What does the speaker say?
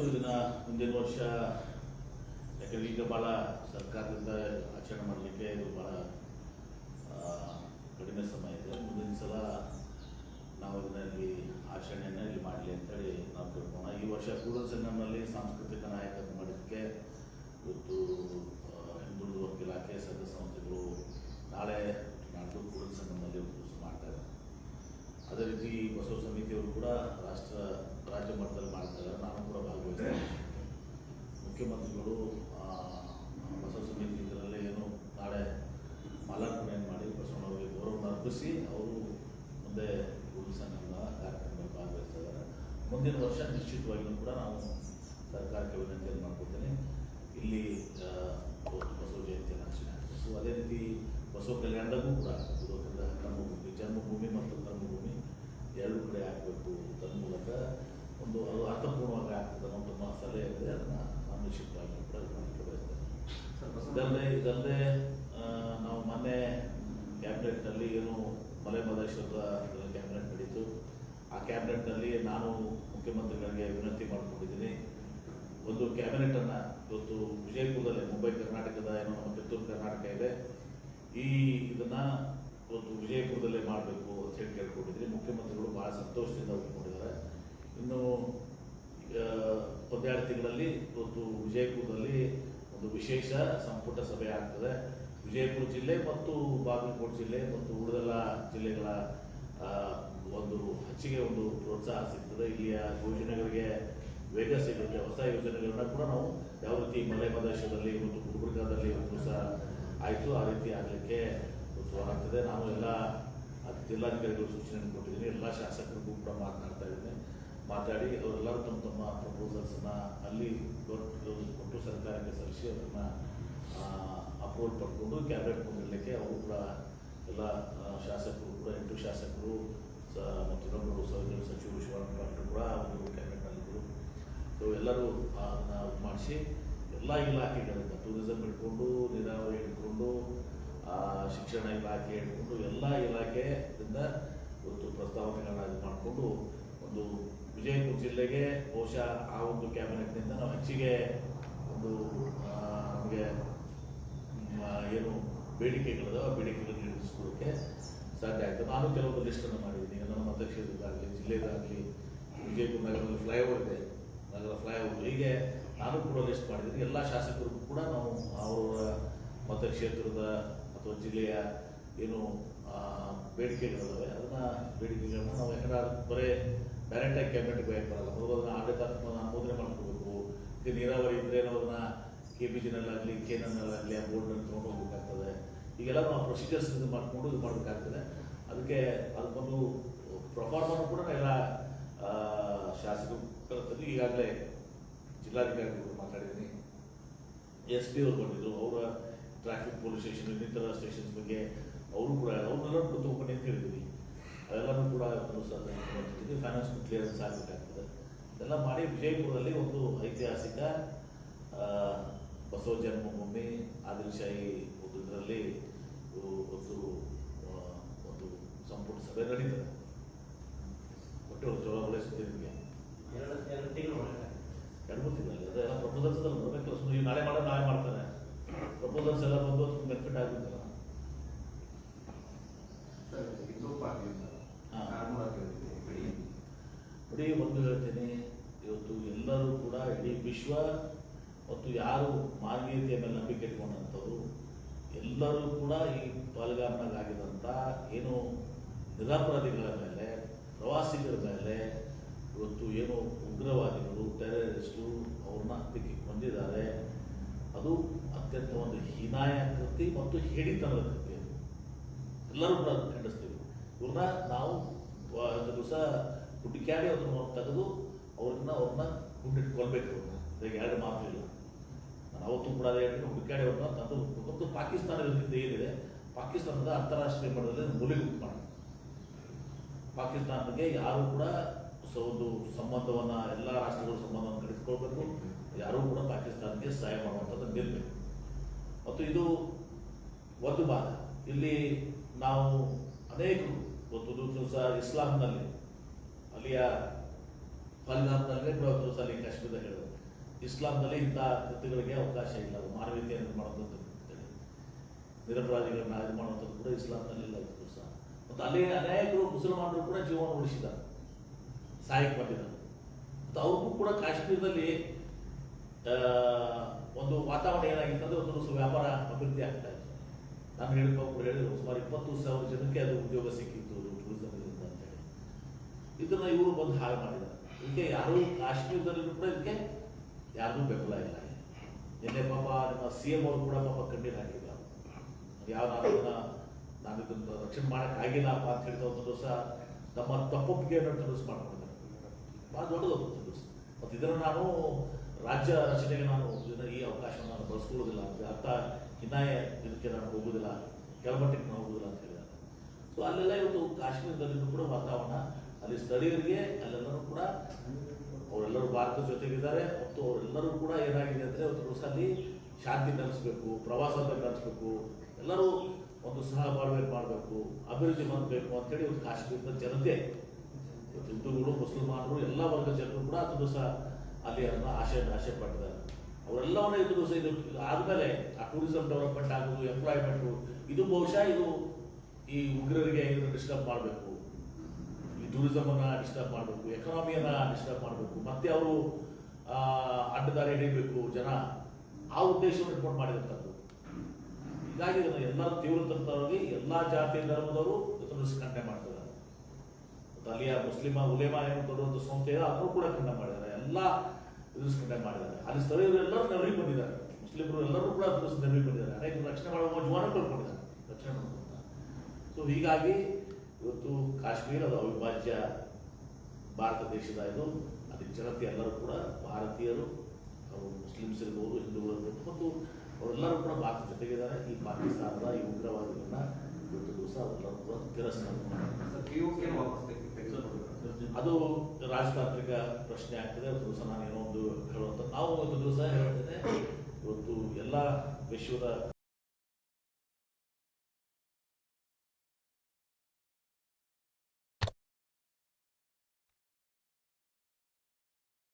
ಆಯಿತು ಇದನ್ನ ಮುಂದಿನ ವರ್ಷ ಯಾಕಂದ್ರೆ ಈಗ ಭಾಳ ಸರ್ಕಾರದಿಂದ ಆಚರಣೆ ಮಾಡಲಿಕ್ಕೆ ಇದು ಭಾಳ ಕಡಿಮೆ ಸಮಯ ಇದೆ. ಮುಂದಿನ ಸಲ ನಾವು ಇದನ್ನ ಇಲ್ಲಿ ಆಚರಣೆಯನ್ನು ಇಲ್ಲಿ ಮಾಡಲಿ ಅಂತೇಳಿ ನಾವು ತಿಳ್ಕೋಣ ಈ ವರ್ಷ ಕೂಡ ನಮ್ಮಲ್ಲಿ ಸಾಂಸ್ಕೃತಿಕ ನಾಯಕತ್ವ ಮಾಡಿದ್ದಕ್ಕೆ ಇವತ್ತು ಆ, ಹಿಂದುಳಿದ ವರ್ಗ ಇಲಾಖೆ ಸಂಘ ಸಂಸ್ಥೆಗಳು ನಾಳೆ ನಾಡ್ದು ಕೂಡಲ ಸಂಗಮದಲ್ಲಿ ಉಪಯೋಗ ಮಾಡ್ತಾರೆ ಅದೇ ರೀತಿ ಬಸವ ಸಮಿತಿಯವರು ಕೂಡ ರಾಷ್ಟ್ರ ರಾಜ್ಯ ಮಟ್ಟದಲ್ಲಿ ಮಾಡ್ತಾರೆ ನಾನು ಕೂಡ ಭಾಗವಹಿಸ್ತೇನೆ ಮುಖ್ಯಮಂತ್ರಿಗಳು ಆ, ಬಸವ ಸಮಿತಿ ಇದರಲ್ಲಿ ಏನು ನಾಳೆ ಮಾಲಾರ್ಪಣೆಯನ್ನು ಮಾಡಿ ಬಸವಣ್ಣವರಿಗೆ ಗೌರವವನ್ನು ಅವರು ಮುಂದೆ ಸಂಗಮದ ಕಾರ್ಯಕ್ರಮದಲ್ಲಿ ಭಾಗವಹಿಸ್ತಿದ್ದಾರೆ. ಮುಂದಿನ ವರ್ಷ ನಿಶ್ಚಿತವಾಗಿಯೂ ಕೂಡ ನಾವು ಸರ್ಕಾರಕ್ಕೆ ವಿನಂತಿಯನ್ನು ಮಾಡ್ಕೊಳ್ತೇನೆ. ಇಲ್ಲಿ ಬಸವ ಜಯಂತಿಯನ್ನು ಆಚರಣೆ ಸೊ ಅದೇ ರೀತಿ ಬಸವ ಕಲ್ಯಾಣದಾಗೂ ಕೂಡ ಕರ್ಮಭೂಮಿ, ಜನ್ಮಭೂಮಿ ಮತ್ತು ಕರ್ಮಭೂಮಿ ಎರಡು ಕಡೆ ಆಗಬೇಕು ತನ್ಮೂಲಕ ಒಂದು ಅದು ಅರ್ಥಪೂರ್ಣವಾಗಿ ಆಗ್ತದೆ ಅನ್ನೋ ನಮ್ಮ ಸಲಹೆ ಇದೆ ಅದನ್ನು ನಾನು ನಿಶ್ಚಿತವಾಗಿ ಕೂಡ ಮಾಡಲಿಕ್ಕೆ ಇದಲ್ಲದೆ ಇದಲ್ಲದೆ ನಾವು ಮೊನ್ನೆ ಕ್ಯಾಬಿನೆಟ್ನಲ್ಲಿ ಏನು ಮಲೆ ಮಹದೇಶ್ವರದ ಕ್ಯಾಬಿನೆಟ್ ನಡೀತು. ಆ ಕ್ಯಾಬಿನೆಟ್ನಲ್ಲಿ ನಾನು ಮುಖ್ಯಮಂತ್ರಿಗಳಿಗೆ ವಿನಂತಿ ಮಾಡಿಕೊಂಡಿದ್ದೀನಿ. ಒಂದು ಕ್ಯಾಬಿನೆಟನ್ನು ಇವತ್ತು ವಿಜಯಪುರದಲ್ಲಿ, ಮುಂಬೈ, ಕರ್ನಾಟಕದ ಏನೋ ನಮ್ಮ ಕಿತ್ತೂರು, ಕರ್ನಾಟಕ ಇದೆ. ಈ ಇದನ್ನು ಇವತ್ತು ವಿಜಯಪುರದಲ್ಲೇ ಮಾಡಬೇಕು ಅಂತ ಹೇಳಿ ಕೇಳ್ಕೊಂಡಿದ್ದೀನಿ. ಮುಖ್ಯಮಂತ್ರಿಗಳು ಭಾಳ ಸಂತೋಷದಿಂದ ಒಪ್ಪಿಕೊಂಡಿದ್ದಾರೆ ಇನ್ನು ಒಂದೆರಡು ತಿಂಗಳಲ್ಲಿ ಇವತ್ತು ವಿಜಯಪುರದಲ್ಲಿ ಒಂದು ವಿಶೇಷ ಸಂಪುಟ ಸಭೆ ಆಗ್ತದೆ. ವಿಜಯಪುರ ಜಿಲ್ಲೆ ಮತ್ತು ಬಾಗಲಕೋಟೆ ಜಿಲ್ಲೆ ಮತ್ತು ಉಳಿದೆಲ್ಲ ಜಿಲ್ಲೆಗಳ ಒಂದು ಹೆಚ್ಚಿಗೆ ಒಂದು ಪ್ರೋತ್ಸಾಹ ಸಿಗ್ತದೆ. ಇಲ್ಲಿಯ ಯೋಜನೆಗಳಿಗೆ ವೇಗ ಸಿಗುತ್ತೆ. ಹೊಸ ಯೋಜನೆಗಳನ್ನ ಕೂಡ ನಾವು ಯಾವ ರೀತಿ ಮಲೆ ಪ್ರದೇಶದಲ್ಲಿ ಮತ್ತು ಗುಲ್ಬರ್ಗಾದಲ್ಲಿ ಒಂದು ಸಹ ಆಯಿತು, ಆ ರೀತಿ ಆಗಲಿಕ್ಕೆ ಆಗ್ತದೆ ನಾವು ಎಲ್ಲ ಜಿಲ್ಲಾಧಿಕಾರಿಗಳು ಸೂಚನೆ ಕೊಟ್ಟಿದ್ದೀನಿ. ಎಲ್ಲ ಶಾಸಕರಿಗೂ ಕೂಡ ಮಾತನಾಡ್ತಾ ಇದ್ದೀನಿ. ಮಾತಾಡಿ, ಅವರೆಲ್ಲರೂ ತಮ್ಮ ತಮ್ಮ ಪ್ರಪೋಸಲ್ಸನ್ನು ಅಲ್ಲಿ ಕೊಟ್ಟು ಸರ್ಕಾರಕ್ಕೆ ಸಲ್ಲಿಸಿ, ಅದನ್ನು ಅಪ್ರೂವಲ್ ಪಡ್ಕೊಂಡು ಕ್ಯಾಬಿನೆಟ್ ಮುಂದಿಡಲಿಕ್ಕೆ ಅವರು ಕೂಡ ಎಲ್ಲ ಶಾಸಕರು ಕೂಡ, ಎಂಟು ಶಾಸಕರು, ಸ- ಮತ್ತು ಇನ್ನೊಬ್ಬರು ಸಚಿವ ಸಚಿವರು, ಶಿವಾನಂದ ಪಾಟೀಲ್ ಕೂಡ ಅವರು ಕ್ಯಾಬಿನೆಟ್ನಲ್ಲಿದ್ದರು ಸೊ ಎಲ್ಲರೂ ಅದನ್ನು ಮಾಡಿಸಿ ಎಲ್ಲ ಇಲಾಖೆಗಳಿಂದ ಟೂರಿಸಮ್ ಇಟ್ಕೊಂಡು ನೀರಾವರಿ ಇಟ್ಕೊಂಡು ಶಿಕ್ಷಣ ಇಲಾಖೆ ಹಿಡ್ಕೊಂಡು, ಎಲ್ಲ ಇಲಾಖೆಯಿಂದ ಒಂದು ಪ್ರಸ್ತಾವನೆಗಳನ್ನ ಇದು ಮಾಡಿಕೊಂಡು ಒಂದು ವಿಜಯಪುರ ಜಿಲ್ಲೆಗೆ ಬಹುಶಃ ಆ ಒಂದು ಕ್ಯಾಬಿನೆಟ್ನಿಂದ ನಾವು ಹೆಚ್ಚಿಗೆ ಒಂದು ಆ, ನಮಗೆ ಮ್, ಆ, ಏನು ಬೇಡಿಕೆಗಳಿದಾವೆ ಆ ಬೇಡಿಕೆಗಳನ್ನು ಈಡೇರಿಸ್ಕೊಳ್ಳೋಕ್ಕೆ ಸಾಧ್ಯ ಆಯಿತು. ನಾನು ಕೆಲವೊಂದು ಲಿಸ್ಟನ್ನು ಮಾಡಿದ್ದೀನಿ. ನನ್ನ ಮತಕ್ಷೇತ್ರದಾಗಲಿ ಜಿಲ್ಲೆದಾಗಲಿ, ವಿಜಯಪುರ ನಗರದಲ್ಲಿ ಫ್ಲೈಓವರ್ ಇದೆ. ನಗರ ಫ್ಲೈಓವರ್ ಹೀಗೆ ನಾನು ಕೂಡ ಲಿಸ್ಟ್ ಮಾಡಿದ್ದೀನಿ. ಎಲ್ಲ ಶಾಸಕರಿಗೂ ಕೂಡ ನಾವು ಅವರ ಮತಕ್ಷೇತ್ರದ ಅಥವಾ ಜಿಲ್ಲೆಯ ಏನು ಬೇಡಿಕೆಗಳಿದಾವೆ. ಅದನ್ನು ಬೇಡಿಕೆಗಳನ್ನು ನಾವು ಯಾಕಂದ್ರೆ ಬರೇ ಡೈರೆಕ್ಟಾಗಿ ಕ್ಯಾಬಿನೆಟ್ಗೆ ಬರಲ್ಲ. ಮೊದಲು ಅದನ್ನು ಆಡಳಿತಾತ್ಮಕ ಅನುಮೋದನೆ ಮಾಡ್ಕೋಬೇಕು. ಈಗ ನೀರಾವರಿ ಇದ್ದರೆ ನಾವು ಅದನ್ನ ಕೆ ಬಿ ಜಿನಲ್ಲಾಗಲಿ ಕೇನಲ್ಲಾಗಲಿ ಆ ಬೋರ್ಡ್ನಲ್ಲಿ ತೊಗೊಂಡು ಹೋಗ್ಬೇಕಾಗ್ತದೆ. ಈಗೆಲ್ಲ ನಾವು ಪ್ರೊಸೀಜರ್ಸ್ ಇದು ಮಾಡಿಕೊಂಡು ಇದು ಮಾಡಬೇಕಾಗ್ತದೆ. ಅದಕ್ಕೆ ಅದಕ್ಕೊಂದು ಪ್ರೊಫಾರ್ಮನ್ನು ಕೂಡ ಎಲ್ಲ ಆ, ಶಾಸಕರು ಕರೆತಂದು ಈಗಾಗಲೇ ಜಿಲ್ಲಾಧಿಕಾರಿಗಳು ಮಾತಾಡಿದ್ದೀನಿ. ಎಸ್ ಪಿ ಅವ್ರು ಬಂದಿದ್ದರು ಅವರ ಟ್ರಾಫಿಕ್ ಪೊಲೀಸ್ ಸ್ಟೇಷನ್ ಇನ್ನಿತರ ಸ್ಟೇಷನ್ಸ್ ಬಗ್ಗೆ ಅವರು ಕೂಡ ಅವ್ರನ್ನೆಲ್ಲ ಕೂತ್ಕೊಂಡು ಅಂತ ಹೇಳಿದ್ವಿ. ಅದೆಲ್ಲನೂ ಕೂಡ ಫೈನಾನ್ಸ್ ಕ್ಲಿಯರೆನ್ಸ್ ಆಗಬೇಕಾಗ್ತದೆ. ಇದೆಲ್ಲ ಮಾಡಿ ವಿಜಯಪುರದಲ್ಲಿ ಒಂದು ಐತಿಹಾಸಿಕ ಬಸವ ಜನ್ಮಭೂಮಿ ಆದಿಲ್ಶಾಹಿ ಒಂದು ಇದರಲ್ಲಿ ಒಂದು ಒಂದು ಸಂಪುಟ ಸಭೆ ನಡೀತದೆ. ಒಟ್ಟು ಒಂದು ಚೊಲೋ ಸುದ್ದಿ ನಿಮಗೆ. ಎರಡು ಮೂರು ತಿಂಗಳಲ್ಲಿ ಅದೆಲ್ಲ ಪ್ರಪೋಸಲ್ಸ್ ಎಲ್ಲ ಬರಬೇಕಲ್ಲ ಸುಮ್ಮನೆ ಈಗ ನಾಳೆ ಮಾಡೋ ನಾಳೆ ಮಾಡ್ತಾರೆ ಪ್ರಪೋಸಲ್ಸ್ ಎಲ್ಲ ಬಂದು ಬೆನಿಫಿಟ್ ಆಗುತ್ತಲ್ಲ. ನೋಡಿ ಒಂದು ಹೇಳ್ತೀನಿ. ಇವತ್ತು ಎಲ್ಲರೂ ಕೂಡ ಇಡೀ ವಿಶ್ವ ಮತ್ತು ಯಾರು ಮಾನವೀಯತೆಯ ಮೇಲೆ ನಂಬಿಕೆ ಇಟ್ಕೊಂಡಂಥವ್ರು ಎಲ್ಲರೂ ಕೂಡ ಈ ಪಾಲ್ಗಾಮ್ನಾಗ ಆಗಿದಂಥ ಏನು ನಿರಾಪರಾಧಿಗಳ ಮೇಲೆ, ಪ್ರವಾಸಿಗರ ಮೇಲೆ ಇವತ್ತು ಏನು ಉಗ್ರವಾದಿಗಳು ಟೆರರಿಸ್ಟು ಅವ್ರನ್ನ ಹತ್ತಿಕ್ಕೆ ಬಂದಿದ್ದಾರೆ. ಅದು ಅತ್ಯಂತ ಒಂದು ಹೀನಾಯ ಕೃತಿ ಮತ್ತು ಹೇಡಿತನದ ಕೃತಿ. ಎಲ್ಲರೂ ಕೂಡ ಖಂಡಿಸ್ತೀವಿ. ಇವ್ರನ್ನ ನಾವು ದಿವಸ ಹುಡುಕ್ಯಾಡಿ ಅವ್ರನ್ನ ತೆಗೆದು ಅವ್ರನ್ನ ಅವ್ರನ್ನ ಗುಂಡಿಟ್ಕೊಳ್ಬೇಕು ಅವ್ರನ್ನ ಈಗ ಮಾತು ಇಲ್ಲ. ಅವತ್ತು ಕೂಡ ಅದೇ ಹೇಳ್ತೀನಿ ಹುಡುಕ್ಯಾಡಿ ಅವ್ರನ್ನ ತಂದು ಮತ್ತು ಪಾಕಿಸ್ತಾನದ ಹಿಂದೆ ಏನಿದೆ, ಪಾಕಿಸ್ತಾನದ ಅಂತಾರಾಷ್ಟ್ರೀಯ ಮಟ್ಟದಲ್ಲಿ ಮೂಲೆಗೆ ಮಾಡಿ ಪಾಕಿಸ್ತಾನಕ್ಕೆ ಯಾರು ಕೂಡ ಒಂದು ಸಂಬಂಧವನ್ನು, ಎಲ್ಲ ರಾಷ್ಟ್ರಗಳ ಸಂಬಂಧವನ್ನು ಕಡಿದುಕೊಳ್ಬೇಕು ಯಾರೂ ಕೂಡ ಪಾಕಿಸ್ತಾನಕ್ಕೆ ಸಹಾಯ ಮಾಡುವಂಥದ್ದು ನಿಲ್ಬೇಕು ಮತ್ತು ಇದು ಒಂದು ಭಾಗ. ಇಲ್ಲಿ ನಾವು ಅನೇಕರು, ಒಂದು ದಿವಸ ಇಸ್ಲಾಂನಲ್ಲಿ, ಅಲ್ಲಿಯ ಫಲಿತಾಂಶದಲ್ಲಿ ಕೂಡ ಒಂದು ಸಲ ಕಾಶ್ಮೀರದಲ್ಲಿ ಹೇಳಿದ್ರು. ಇಸ್ಲಾಂನಲ್ಲಿ ಇಂಥ ಕೃತ್ಯಗಳಿಗೆ ಅವಕಾಶ ಇಲ್ಲ. ಅದು ಮಾನವೀಯತೆಯನ್ನು ಮಾಡುವಂಥದ್ದು ಅಂತೇಳಿ. ನಿರಪರಾಧಿಗಳನ್ನ ಇದು ಮಾಡುವಂಥದ್ದು ಕೂಡ ಇಸ್ಲಾಂನಲ್ಲಿ ಇಲ್ಲ ಇದು ಸಹ. ಮತ್ತು ಅಲ್ಲಿ ಅನೇಕರು ಮುಸಲ್ಮಾನರು ಕೂಡ ಜೀವನ ಉಳಿಸಿದ್ದಾರೆ. ಸಹಾಯಕ್ಕೆ ಬಂದಿದ್ದಾರೆ. ಮತ್ತು ಅವ್ರಿಗೂ ಕೂಡ ಕಾಶ್ಮೀರದಲ್ಲಿ ಒಂದು ವಾತಾವರಣ ಏನಾಗಿತ್ತು ಅಂದರೆ ಒಂದು ವ್ಯಾಪಾರ ಅಭಿವೃದ್ಧಿ ಆಗ್ತಾ ಇತ್ತು. ನಾನು ಹೇಳಿದ್ರು, ಸುಮಾರು ಇಪ್ಪತ್ತು ಸಾವಿರ ಜನಕ್ಕೆ ಅದು ಉದ್ಯೋಗ ಸಿಕ್ಕಿತ್ತು ಟೂರಿಸಂ ಇದರಿಂದ ಅಂತೇಳಿ. ಇದನ್ನು ಇವರು ಬಂದು ಹಾಳು ಮಾಡಿದ್ದಾರೆ. ಇದಕ್ಕೆ ಯಾರು ಕಾಶ್ಮೀರದಲ್ಲಿ ಕೂಡ ಇದಕ್ಕೆ ಯಾರಿಗೂ ಬೆಂಬಲ ಇಲ್ಲ. ನಿನ್ನೆ ಪಾಪ ನಿಮ್ಮ ಸಿ ಎಂ ಅವರು ಕೂಡ ಪಾಪ ಕಣ್ಣೀರು ಹಾಕಿಲ್ಲ ಯಾವ ನಾನು ಇದನ್ನ ನಾನು ಇದನ್ನು ರಕ್ಷಣೆ ಮಾಡೋಕ್ಕಾಗಿಲ್ಲಪ್ಪ ಅಂತ ಹೇಳಿದ ಒಂದು ದಿವಸ ತಮ್ಮ ತಪ್ಪೊಪ್ಪಿಗೆಯನ್ನು ಟೂರಿಸ್ ಮಾಡ್ಕೊಂಡಿದ್ದಾರೆ. ಭಾಳ ದೊಡ್ಡದು ದಿವಸ ಮತ್ತು ಇದನ್ನು ನಾನು ರಾಜ್ಯ ರಚನೆಗೆ ನಾನು ಈ ಅವಕಾಶವನ್ನು ನಾನು ಬಳಸ್ಕೊಳ್ಳೋದಿಲ್ಲ ಅಂತ ಅರ್ಥ ಹಿನ್ನಾಯ ಇದಕ್ಕೆ ನಾನು ಹೋಗೋದಿಲ್ಲ ಕೆಳಮಟ್ಟಕ್ಕೆ ನಾನು ಹೋಗೋದಿಲ್ಲ ಅಂತ ಹೇಳಿದ್ದಾರೆ. ಸೊ ಅಲ್ಲೆಲ್ಲ ಇವತ್ತು ಕಾಶ್ಮೀರದಲ್ಲಿ ಕೂಡ ವಾತಾವರಣ, ಅಲ್ಲಿ ಸ್ಥಳೀಯರಿಗೆ, ಅಲ್ಲೆಲ್ಲರೂ ಕೂಡ ಅವರೆಲ್ಲರೂ ಭಾರತದ ಜೊತೆಗಿದ್ದಾರೆ, ಮತ್ತು ಅವರೆಲ್ಲರೂ ಕೂಡ ಏನಾಗಿದೆ ಅಂದರೆ ಒಂದು ದಿವಸ ಅಲ್ಲಿ ಶಾಂತಿ ನೆಲೆಸಬೇಕು, ಪ್ರವಾಸ ನೆಲೆಸಬೇಕು, ಎಲ್ಲರೂ ಒಂದು ಸಹಬಾಳ್ವೆ ಮಾಡಬೇಕು, ಅಭಿವೃದ್ಧಿ ಮಾಡಬೇಕು ಅಂತೇಳಿ ಒಂದು ಕಾಶ್ಮೀರದ ಜನತೆ ಹಿಂದೂಗಳು, ಮುಸಲ್ಮಾನರು, ಎಲ್ಲ ವರ್ಗದ ಜನರು ಕೂಡ ಅದು ಸಹ ಅಲ್ಲಿ ಅದನ್ನು ಆಶೆ ಆಶೆ ಪಟ್ಟಿದ್ದಾರೆ. ಅವರೆಲ್ಲವನ್ನ ಇದು ದಿವಸ ಇದು ಆದಮೇಲೆ ಆ ಟೂರಿಸಂ ಡೆವಲಪ್ಮೆಂಟ್ ಆಗೋದು ಎಂಪ್ಲಾಯ್ಮೆಂಟು ಇದು ಬಹುಶಃ ಇದು ಈ ಉಗ್ರರಿಗೆ ಇದನ್ನು ಡಿಸ್ಟರ್ಬ್ ಮಾಡಬೇಕು. ಟೂರಿಸಮನ್ನು ಡಿಸ್ಟರ್ಬ್ ಮಾಡಬೇಕು ಎಕನಾಮಿಯನ್ನು ಡಿಸ್ಟರ್ಬ್ ಮಾಡಬೇಕು. ಮತ್ತೆ ಅವರು ಅಡ್ಡದಾರಿ ಹಿಡಿಬೇಕು ಜನ. ಆ ಉದ್ದೇಶವನ್ನು ಇಟ್ಕೊಂಡು ಮಾಡಿದಂಥದ್ದು. ಹೀಗಾಗಿ ಎಲ್ಲ ತಂತ್ರವಾಗಿ ಎಲ್ಲ ಜಾತಿ ಧರ್ಮದವರು ಇದನ್ನು ಖಂಡನೆ ಮಾಡ್ತಿದ್ದಾರೆ. ಮತ್ತು ಅಲ್ಲಿಯ ಮುಸ್ಲಿಮ, ಉಲೇಮಾ ಏನು ದೊಡ್ಡ ಸಂಸ್ಥೆ ಇದೆ, ಅದನ್ನು ಕೂಡ ಖಂಡನೆ ಮಾಡಿದ್ದಾರೆ. ಎಲ್ಲ ಇದನ್ನು ಖಂಡನೆ ಮಾಡಿದ್ದಾರೆ. ಅಲ್ಲಿ ಸ್ಥಳೀಯರು ಎಲ್ಲರೂ ನೆರವಿಗೆ ಬಂದಿದ್ದಾರೆ. ಮುಸ್ಲಿಮರು ಎಲ್ಲರೂ ಕೂಡ ನೆರವಿಗೆ ಬಂದಿದ್ದಾರೆ. ಅನೇಕ ರಕ್ಷಣೆ ಮಾಡುವ ಜೀವನ ಕಳ್ಕೊಂಡಿದ್ದಾರೆ. ರಕ್ಷಣೆ ಮಾಡುವಂತ ಸೊ ಹೀಗಾಗಿ ಇವತ್ತು ಕಾಶ್ಮೀರ ಅದು ಅವಿಭಾಜ್ಯ ಭಾರತ ದೇಶದ ಇದು ಅದಕ್ಕೆ ಜನತೆ ಎಲ್ಲರೂ ಕೂಡ ಭಾರತೀಯರು ಅವರು ಮುಸ್ಲಿಮ್ಸ್ ಇರ್ಬೋದು ಹಿಂದೂಗಳು ಇರ್ಬೋದು ಮತ್ತು ಅವರೆಲ್ಲರೂ ಕೂಡ ಭಾರತ ಜೊತೆಗಿದ್ದಾರೆ. ಈ ಪಾಕಿಸ್ತಾನದ ಈ ಉಗ್ರವಾದಿಗಳನ್ನ ಇವತ್ತು ದಿವಸ ಅವರೆಲ್ಲರೂ ಕೂಡ ತಿರಸ್ಕಾರ. ಅದು ರಾಜತಾಂತ್ರಿಕ ಪ್ರಶ್ನೆ ಆಗ್ತದೆ. ಒಂದು ದಿವಸ ನಾನು ಏನೋ ಒಂದು ಹೇಳುವಂಥ ನಾವು ಒಂದು ದಿವಸ ಹೇಳ್ತೇನೆ. ಇವತ್ತು ಎಲ್ಲ ವಿಶ್ವದ